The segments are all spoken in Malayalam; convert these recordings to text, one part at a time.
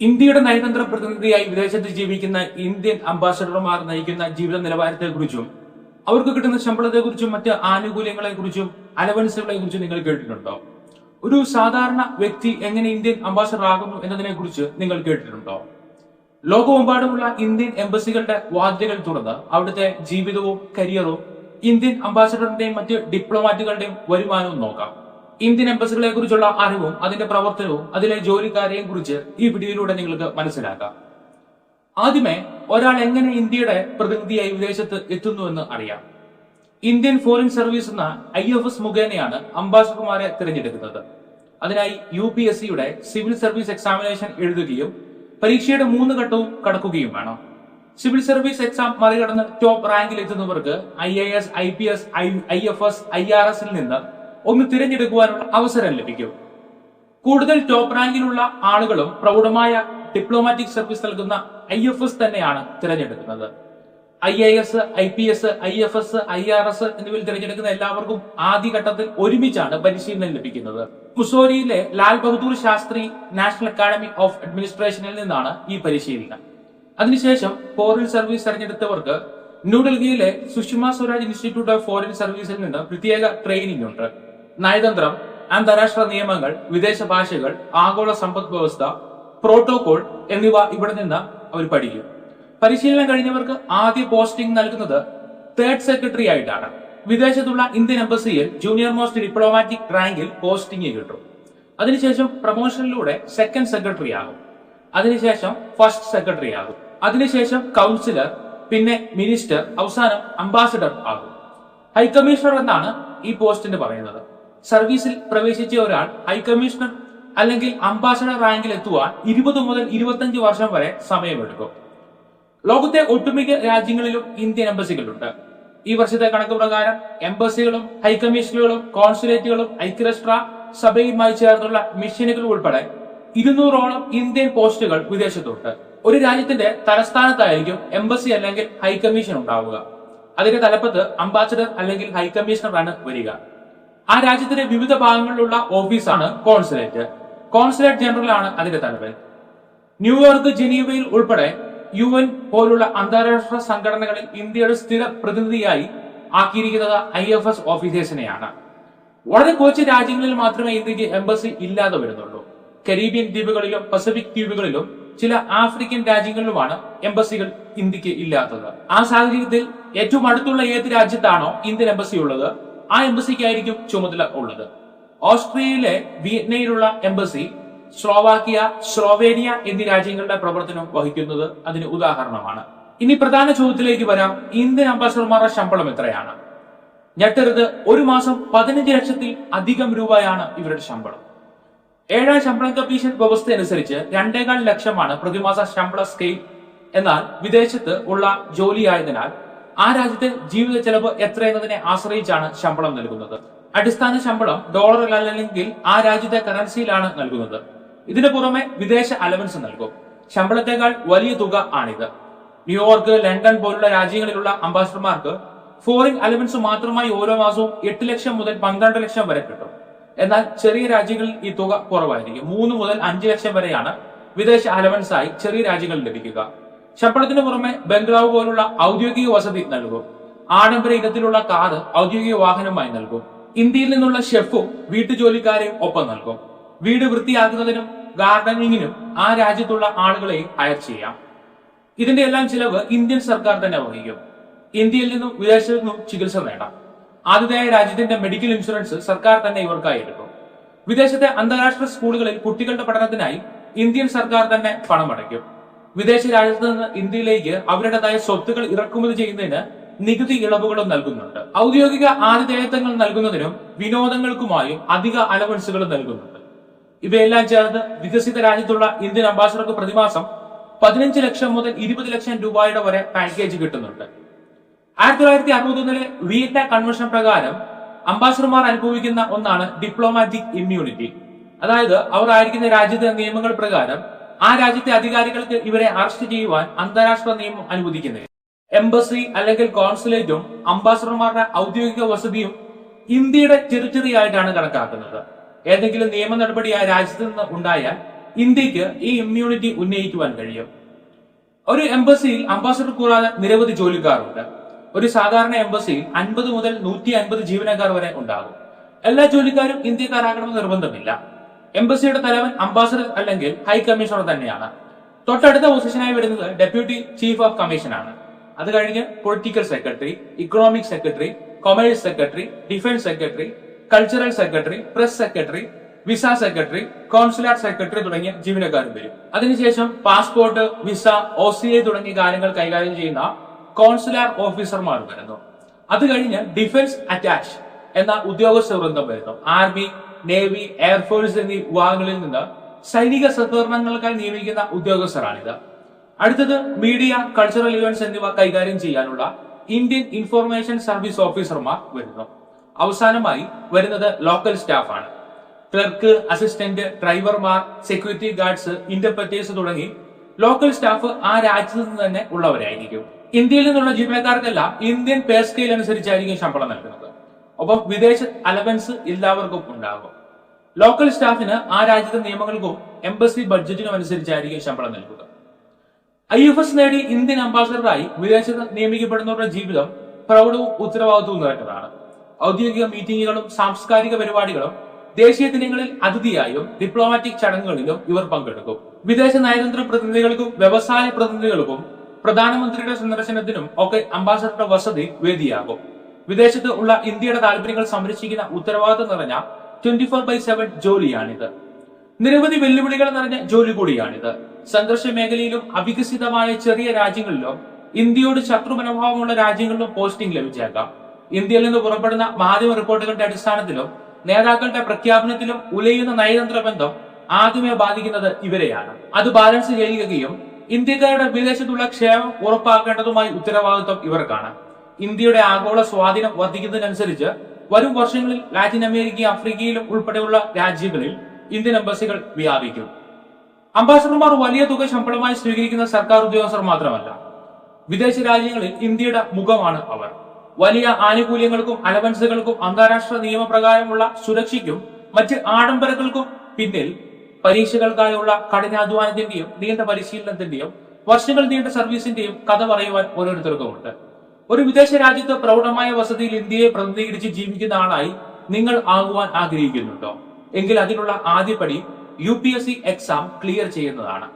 ഇന്ത്യയുടെ നയതന്ത്ര പ്രതിനിധിയായി വിദേശത്ത് ജീവിക്കുന്ന ഇന്ത്യൻ അംബാസഡർമാർ നയിക്കുന്ന ജീവിത നിലവാരത്തെക്കുറിച്ചും അവർക്ക് കിട്ടുന്ന ശമ്പളത്തെക്കുറിച്ചും മറ്റ് ആനുകൂല്യങ്ങളെക്കുറിച്ചും അലവൻസുകളെ കുറിച്ചും നിങ്ങൾ കേട്ടിട്ടുണ്ടോ? ഒരു സാധാരണ വ്യക്തി എങ്ങനെ ഇന്ത്യൻ അംബാസഡർ ആകുന്നു എന്നതിനെ കുറിച്ച് നിങ്ങൾ കേട്ടിട്ടുണ്ടോ? ലോകമെമ്പാടുമുള്ള ഇന്ത്യൻ എംബസികളുടെ വാദ്യകൾ തുറന്ന് അവിടുത്തെ ജീവിതവും കരിയറും ഇന്ത്യൻ അംബാസഡറിന്റെയും മറ്റ് ഡിപ്ലോമാറ്റുകളുടെയും വരുമാനവും നോക്കാം. ഇന്ത്യൻ എംബസികളെ കുറിച്ചുള്ള അറിവും അതിന്റെ പ്രവർത്തനവും അതിലെ ജോലിക്കാരെയും കുറിച്ച് ഈ വീഡിയോയിലൂടെ നിങ്ങൾക്ക് മനസ്സിലാക്കാം. ആദ്യമേ ഒരാൾ എങ്ങനെ ഇന്ത്യയുടെ പ്രതിനിധിയായി വിദേശത്ത് എത്തുന്നുവെന്ന് അറിയാം. ഇന്ത്യൻ ഫോറിൻ സർവീസ് എന്ന ഐ എഫ് എസ് മുഖേനയാണ് അംബാസഡർമാരെ തിരഞ്ഞെടുക്കുന്നത്. അതിനായി യു പി എസ് സിയുടെ സിവിൽ സർവീസ് എക്സാമിനേഷൻ എഴുതുകയും പരീക്ഷയുടെ മൂന്ന് ഘട്ടവും കടക്കുകയും വേണം. സിവിൽ സർവീസ് എക്സാം മറികടന്ന് ടോപ്പ് റാങ്കിൽ എത്തുന്നവർക്ക് I A S I P S I F S I R എസിൽ നിന്ന് ഒന്ന് തിരഞ്ഞെടുക്കുവാനുള്ള അവസരം ലഭിക്കും. കൂടുതൽ ടോപ്പ് റാങ്കിലുള്ള ആളുകളും പ്രൗഢമായ ഡിപ്ലോമാറ്റിക് സർവീസ് നൽകുന്ന ഐ എഫ് എസ് തന്നെയാണ് തിരഞ്ഞെടുക്കുന്നത്. I A S I P S I F S I R S എന്നിവയിൽ തിരഞ്ഞെടുക്കുന്ന എല്ലാവർക്കും ആദ്യഘട്ടത്തിൽ ഒരുമിച്ചാണ് പരിശീലനം ലഭിക്കുന്നത്. മുസോരിയിലെ Lal Bahadur Shastri national academy of അഡ്മിനിസ്ട്രേഷനിൽ നിന്നാണ് ഈ പരിശീലനം. അതിനുശേഷം ഫോറിൻ സർവീസ് തെരഞ്ഞെടുത്തവർക്ക് ന്യൂഡൽഹിയിലെ Sushma Swaraj institute of foreign സർവീസിൽ നിന്ന് പ്രത്യേക ട്രെയിനിംഗ് ഉണ്ട്. നയതന്ത്രം അന്താരാഷ്ട്ര നിയമങ്ങൾ വിദേശ ഭാഷകൾ ആഗോള സമ്പദ് വ്യവസ്ഥ പ്രോട്ടോകോൾ എന്നിവ ഇവിടെ നിന്ന് അവർ പഠിക്കും. പരിശീലനം കഴിഞ്ഞവർക്ക് ആദ്യ പോസ്റ്റിംഗ് നൽകുന്നത് തേർഡ് സെക്രട്ടറി ആയിട്ടാണ്. വിദേശത്തുള്ള ഇന്ത്യൻ എംബസിയിൽ ജൂനിയർ മോസ്റ്റ് ഡിപ്ലോമാറ്റിക് റാങ്കിൽ പോസ്റ്റിംഗ് കിട്ടും. അതിനുശേഷം പ്രൊമോഷനിലൂടെ സെക്കൻഡ് സെക്രട്ടറി ആകും. അതിനുശേഷം ഫസ്റ്റ് സെക്രട്ടറി ആകും. അതിനുശേഷം കൗൺസിലർ പിന്നെ മിനിസ്റ്റർ അവസാനം അംബാസഡർ ആകും. ഹൈക്കമ്മീഷണർ എന്നാണ് ഈ പോസ്റ്റിന് പറയുന്നത്. സർവീസിൽ പ്രവേശിച്ച ഒരാൾ ഹൈക്കമ്മീഷണർ അല്ലെങ്കിൽ അംബാസഡർ റാങ്കിൽ എത്തുവാൻ ഇരുപത് മുതൽ ഇരുപത്തഞ്ച് വർഷം വരെ സമയമെടുക്കും. ലോകത്തെ ഒട്ടുമിക്ക രാജ്യങ്ങളിലും ഇന്ത്യൻ എംബസികളുണ്ട്. ഈ വർഷത്തെ കണക്ക് പ്രകാരം എംബസികളും ഹൈക്കമ്മീഷനുകളും കോൺസുലേറ്റുകളും ഐക്യരാഷ്ട്ര സഭയുമായി ചേർന്നുള്ള മിഷനുകൾ ഉൾപ്പെടെ ഇരുന്നൂറോളം ഇന്ത്യൻ പോസ്റ്റുകൾ വിദേശത്തുണ്ട്. ഒരു രാജ്യത്തിന്റെ തലസ്ഥാനത്തായിരിക്കും എംബസി അല്ലെങ്കിൽ ഹൈക്കമ്മീഷൻ ഉണ്ടാവുക. അതിന്റെ തലപ്പത്ത് അംബാസഡർ അല്ലെങ്കിൽ ഹൈക്കമ്മീഷണർ ആണ് വരിക. ആ രാജ്യത്തിന്റെ വിവിധ ഭാഗങ്ങളിലുള്ള ഓഫീസാണ് കോൺസുലേറ്റ്. കോൺസുലേറ്റ് ജനറൽ ആണ് അതിന്റെ തലവൻ. ന്യൂയോർക്ക് ജനീവയിൽ ഉൾപ്പെടെ യു എൻ പോലുള്ള അന്താരാഷ്ട്ര സംഘടനകളിൽ ഇന്ത്യയുടെ സ്ഥിര പ്രതിനിധിയായി ആക്കിയിരിക്കുന്നത് ഐ എഫ് എസ് ഓഫീസേഴ്സിനെയാണ്. വളരെ കുറച്ച് രാജ്യങ്ങളിൽ മാത്രമേ ഇന്ത്യയ്ക്ക് എംബസി ഇല്ലാതെ വരുന്നുള്ളൂ. കരീബിയൻ ദ്വീപുകളിലും പസഫിക് ദ്വീപുകളിലും ചില ആഫ്രിക്കൻ രാജ്യങ്ങളിലുമാണ് എംബസികൾ ഇന്ത്യയ്ക്ക് ഇല്ലാത്തത്. ആ സാഹചര്യത്തിൽ ഏറ്റവും അടുത്തുള്ള ഏത് രാജ്യത്താണോ ഇന്ത്യൻ എംബസി ഉള്ളത്? ആ എംബസിക്കായിരിക്കും ചുമതല ഉള്ളത്. ഓസ്ട്രിയയിലെ വിയറ്റ്നയിലുള്ള എംബസി സ്ലോവാക്കിയ സ്ലോവേനിയ എന്നീ രാജ്യങ്ങളുടെ പ്രവർത്തനം വഹിക്കുന്നത് അതിന് ഉദാഹരണമാണ്. ഇനി പ്രധാന ചോദ്യത്തിലേക്ക് വരാം. ഇന്ത്യൻ അംബാസഡർമാരുടെ ശമ്പളം എത്രയാണ്? ഞെട്ടരുത്. ഒരു മാസം പതിനഞ്ച് ലക്ഷത്തിൽ അധികം രൂപയാണ് ഇവരുടെ ശമ്പളം. ഏഴാം ശമ്പളം കമ്മീഷൻ വ്യവസ്ഥ അനുസരിച്ച് രണ്ടേകാൽ ലക്ഷമാണ് പ്രതിമാസ ശമ്പള സ്കെയിൽ. എന്നാൽ വിദേശത്ത് ഉള്ള ജോലിയായതിനാൽ ആ രാജ്യത്തെ ജീവിത ചെലവ് എത്ര എന്നതിനെ ആശ്രയിച്ചാണ് ശമ്പളം നൽകുന്നത്. അടിസ്ഥാന ശമ്പളം ഡോളറിൽ അല്ലെങ്കിൽ ആ രാജ്യത്തെ കറൻസിയിലാണ് നൽകുന്നത്. ഇതിനു പുറമെ വിദേശ അലവൻസ് നൽകും. ശമ്പളത്തെക്കാൾ വലിയ തുക ആണിത്. ന്യൂയോർക്ക് ലണ്ടൻ പോലുള്ള രാജ്യങ്ങളിലുള്ള അംബാസിഡർമാർക്ക് ഫോറിൻ അലവൻസ് മാത്രമായി ഓരോ മാസവും എട്ട് ലക്ഷം മുതൽ പന്ത്രണ്ട് ലക്ഷം വരെ കിട്ടും. എന്നാൽ ചെറിയ രാജ്യങ്ങളിൽ ഈ തുക കുറവായിരിക്കും. മൂന്ന് മുതൽ അഞ്ച് ലക്ഷം വരെയാണ് വിദേശ അലവൻസ് ആയി ചെറിയ രാജ്യങ്ങളിൽ ലഭിക്കുക. ശമ്പളത്തിന് പുറമെ ബംഗ്ലാവ് പോലുള്ള ഔദ്യോഗിക വസതി നൽകും. ആഡംബര ഇനത്തിലുള്ള കാറ് ഔദ്യോഗിക വാഹനമായി നൽകും. ഇന്ത്യയിൽ നിന്നുള്ള ഷെഫും വീട്ടുജോലിക്കാരെയും ഒപ്പം നൽകും. വീട് വൃത്തിയാക്കുന്നതിനും ഗാർഡനിങ്ങിനും ആ രാജ്യത്തുള്ള ആളുകളെയും ഹയർ ചെയ്യാം. ഇതിന്റെ എല്ലാം ചിലവ് ഇന്ത്യൻ സർക്കാർ തന്നെ വഹിക്കും. ഇന്ത്യയിൽ നിന്നും വിദേശത്തു നിന്നും ചികിത്സ നേടാം. ആതിഥേയ രാജ്യത്തിന്റെ മെഡിക്കൽ ഇൻഷുറൻസ് സർക്കാർ തന്നെ ഇവർക്കായി എടുക്കും. വിദേശത്തെ അന്താരാഷ്ട്ര സ്കൂളുകളിൽ കുട്ടികളുടെ പഠനത്തിനായി ഇന്ത്യൻ സർക്കാർ തന്നെ പണം പണമടയ്ക്കും. വിദേശ രാജ്യത്ത് നിന്ന് ഇന്ത്യയിലേക്ക് അവരുടേതായ സ്വത്തുകൾ ഇറക്കുമതി ചെയ്യുന്നതിന് നികുതി ഇളവുകളും നൽകുന്നുണ്ട്. ഔദ്യോഗിക ആതിഥേയത്വങ്ങൾ നൽകുന്നതിനും വിനോദങ്ങൾക്കുമായും അധിക അലവൻസുകൾ നൽകുന്നുണ്ട്. ഇവയെല്ലാം ചേർന്ന് വികസിത രാജ്യത്തുള്ള ഇന്ത്യൻ അംബാസിഡർക്ക് പ്രതിമാസം പതിനഞ്ച് ലക്ഷം മുതൽ ഇരുപത് ലക്ഷം രൂപയുടെ വരെ പാക്കേജ് കിട്ടുന്നുണ്ട്. ആയിരത്തി തൊള്ളായിരത്തി അറുപത്തൊന്നിലെ വിയറ്റ കൺവെൻഷൻ പ്രകാരം അംബാസിഡർമാർ അനുഭവിക്കുന്ന ഒന്നാണ് ഡിപ്ലോമാറ്റിക് ഇമ്മ്യൂണിറ്റി അതായത് അവർ ആയിരിക്കുന്ന രാജ്യത്തെ നിയമങ്ങൾ പ്രകാരം ആ രാജ്യത്തെ അധികാരികൾക്ക് ഇവരെ അറസ്റ്റ് ചെയ്യുവാൻ അന്താരാഷ്ട്ര നിയമം അനുവദിക്കുന്നത് എംബസി അല്ലെങ്കിൽ കോൺസുലേറ്റും അംബാസഡർമാരുടെ ഔദ്യോഗിക വസതിയും ഇന്ത്യയുടെ ടെറിറ്ററി ആയിട്ടാണ് കണക്കാക്കുന്നത്. ഏതെങ്കിലും നിയമ നടപടി ആ രാജ്യത്ത് നിന്ന് ഉണ്ടായാൽ ഇന്ത്യയ്ക്ക് ഈ ഇമ്മ്യൂണിറ്റി ഉന്നയിക്കുവാൻ കഴിയും. ഒരു എംബസിയിൽ അംബാസഡർ കൂടാതെ നിരവധി ജോലിക്കാരുണ്ട്. ഒരു സാധാരണ എംബസിയിൽ അൻപത് മുതൽ നൂറ്റി അൻപത് ജീവനക്കാർ വരെ ഉണ്ടാകും. എല്ലാ ജോലിക്കാരും ഇന്ത്യക്കാരാകണമെന്ന് നിർബന്ധമില്ല. എംബസിയുടെ തലവൻ അംബാസഡർ അല്ലെങ്കിൽ ഹൈ കമ്മീഷണർ തന്നെയാണ്. തൊട്ടടുത്ത പൊസിഷനായി വരുന്നത് ഡെപ്യൂട്ടി ചീഫ് ഓഫ് കമ്മീഷൻ ആണ് അത് കഴിഞ്ഞ് political secretary economic secretary commerce secretary defence secretary cultural secretary press secretary visa secretary consular secretary തുടങ്ങിയ ജീവനക്കാരും വരും. അതിനുശേഷം passport visa O C I തുടങ്ങിയ കാര്യങ്ങൾ കൈകാര്യം ചെയ്യുന്ന കോൺസുലാർ ഓഫീസർമാർ വരുന്നു. അത് കഴിഞ്ഞ് ഡിഫൻസ് അറ്റാച്ച് എന്ന ഉദ്യോഗസ്ഥ വൃന്ദം വരുന്നു. ആർമി നേവി എയർഫോഴ്സ് എന്നീ വിഭാഗങ്ങളിൽ നിന്ന് സൈനിക സഹകരണങ്ങൾക്കായി നിയമിക്കുന്ന ഉദ്യോഗസ്ഥരാണിത്. അടുത്തത് മീഡിയ കൾച്ചറൽ ഇവന്റ്സ് എന്നിവ കൈകാര്യം ചെയ്യാനുള്ള ഇന്ത്യൻ ഇൻഫോർമേഷൻ സർവീസ് ഓഫീസർമാർ വരുന്നു. അവസാനമായി വരുന്നത് ലോക്കൽ സ്റ്റാഫാണ് ക്ലർക്ക് അസിസ്റ്റന്റ് ഡ്രൈവർമാർ സെക്യൂരിറ്റി ഗാർഡ്സ് ഇന്റർപ്രറ്റേഴ്സ് തുടങ്ങി ലോക്കൽ സ്റ്റാഫ് ആ രാജ്യത്ത് നിന്ന് തന്നെ ഉള്ളവരായിരിക്കും. ഇന്ത്യയിൽ നിന്നുള്ള ജീവനക്കാർക്കെല്ലാം ഇന്ത്യൻ പേ സ്കെയിൽ അനുസരിച്ചായിരിക്കും ശമ്പളം നൽകുന്നത്. ഒപ്പം വിദേശ അലവൻസ് എല്ലാവർക്കും ഉണ്ടാകും. ലോക്കൽ സ്റ്റാഫിന് ആ രാജ്യത്തെ നിയമങ്ങൾക്കും എംബസി ബഡ്ജറ്റിനും അനുസരിച്ചായിരിക്കും ശമ്പളം നൽകുക. ഐ എഫ് എസ് നേടി ഇന്ത്യൻ അംബാസഡറായി വിദേശത്ത് നിയമിക്കപ്പെടുന്നവരുടെ ജീവിതം പ്രൗഢവും ഉത്തരവാദിത്വവും നിറഞ്ഞതാണ്. ഔദ്യോഗിക മീറ്റിംഗുകളും സാംസ്കാരിക പരിപാടികളും ദേശീയ ദിനങ്ങളിൽ അതിഥിയായും ഡിപ്ലോമാറ്റിക് ചടങ്ങുകളിലും ഇവർ പങ്കെടുക്കും. വിദേശ നയതന്ത്ര പ്രതിനിധികൾക്കും വ്യവസായ പ്രതിനിധികൾക്കും പ്രധാനമന്ത്രിയുടെ സന്ദർശനത്തിനും ഒക്കെ അംബാസഡറുടെ വസതി വേദിയാകും. വിദേശത്ത് ഉള്ള ഇന്ത്യയുടെ താല്പര്യങ്ങൾ സംരക്ഷിക്കുന്ന ഉത്തരവാദിത്തം നിറഞ്ഞ ട്വന്റി ഫോർ ബൈ സെവൻ ജോലിയാണിത്. നിരവധി വെല്ലുവിളികൾ നിറഞ്ഞ ജോലി കൂടിയാണിത്. സംഘർഷ മേഖലയിലും അവികസിതമായ ചെറിയ രാജ്യങ്ങളിലും ഇന്ത്യയോട് ശത്രു മനോഭാവമുള്ള രാജ്യങ്ങളിലും പോസ്റ്റിംഗ് ലഭിച്ചേക്കാം. ഇന്ത്യയിൽ നിന്ന് പുറപ്പെടുന്ന മാധ്യമ റിപ്പോർട്ടുകളുടെ അടിസ്ഥാനത്തിലും നേതാക്കളുടെ പ്രഖ്യാപനത്തിലും ഉലയുന്ന നയതന്ത്ര ബന്ധം ആദ്യമേ ബാധിക്കുന്നത് ഇവരെയാണ്. അത് ബാലൻസ് ചെയ്യുകയും ഇന്ത്യക്കാരുടെ വിദേശത്തുള്ള ക്ഷേമം ഉറപ്പാക്കേണ്ടതുമായി ഉത്തരവാദിത്വം ഇവർക്കാണ്. ഇന്ത്യയുടെ ആഗോള സ്വാധീനം വർദ്ധിക്കുന്നതിനനുസരിച്ച് വരും വർഷങ്ങളിൽ ലാറ്റിൻ അമേരിക്കയും ആഫ്രിക്കയിലും ഉൾപ്പെടെയുള്ള രാജ്യങ്ങളിൽ ഇന്ത്യൻ എംബസികൾ വ്യാപിക്കും. അംബാസഡർമാർ വലിയ തുക ശമ്പളമായി സ്വീകരിക്കുന്ന സർക്കാർ ഉദ്യോഗസ്ഥർ മാത്രമല്ല വിദേശ രാജ്യങ്ങളിൽ ഇന്ത്യയുടെ മുഖമാണ് അവർ. വലിയ ആനുകൂല്യങ്ങൾക്കും അലവൻസുകൾക്കും അന്താരാഷ്ട്ര നിയമപ്രകാരമുള്ള സുരക്ഷയ്ക്കും മറ്റ് ആഡംബരങ്ങൾക്കും പിന്നിൽ പരീക്ഷകൾക്കായുള്ള കഠിനാധ്വാനത്തിന്റെയും നീണ്ട പരിശീലനത്തിന്റെയും വർഷങ്ങൾ നീണ്ട സർവീസിന്റെയും കഥ പറയുവാൻ ഓരോരുത്തർക്കുമുണ്ട് ഒരു വിദേശ രാജ്യത്ത് പ്രൗഢമായ വസതിയിൽ ഇന്ത്യയെ പ്രതിനിധീകരിച്ച് ജീവിക്കുന്ന ആളായി നിങ്ങൾ ആകുവാൻ ആഗ്രഹിക്കുന്നുണ്ടോ? എങ്കിൽ അതിനുള്ള ആദ്യപടി U P S C exam clear ചെയ്യുന്നതാണ്.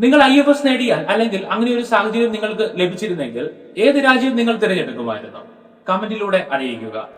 നിങ്ങൾ ഐ എഫ് എസ് നേടിയാൽ അല്ലെങ്കിൽ അങ്ങനെ ഒരു സാഹചര്യം നിങ്ങൾക്ക് ലഭിച്ചിരുന്നെങ്കിൽ ഏത് രാജ്യം നിങ്ങൾ തിരഞ്ഞെടുക്കുമായിരുന്നു? കമന്റിലൂടെ അറിയിക്കുക.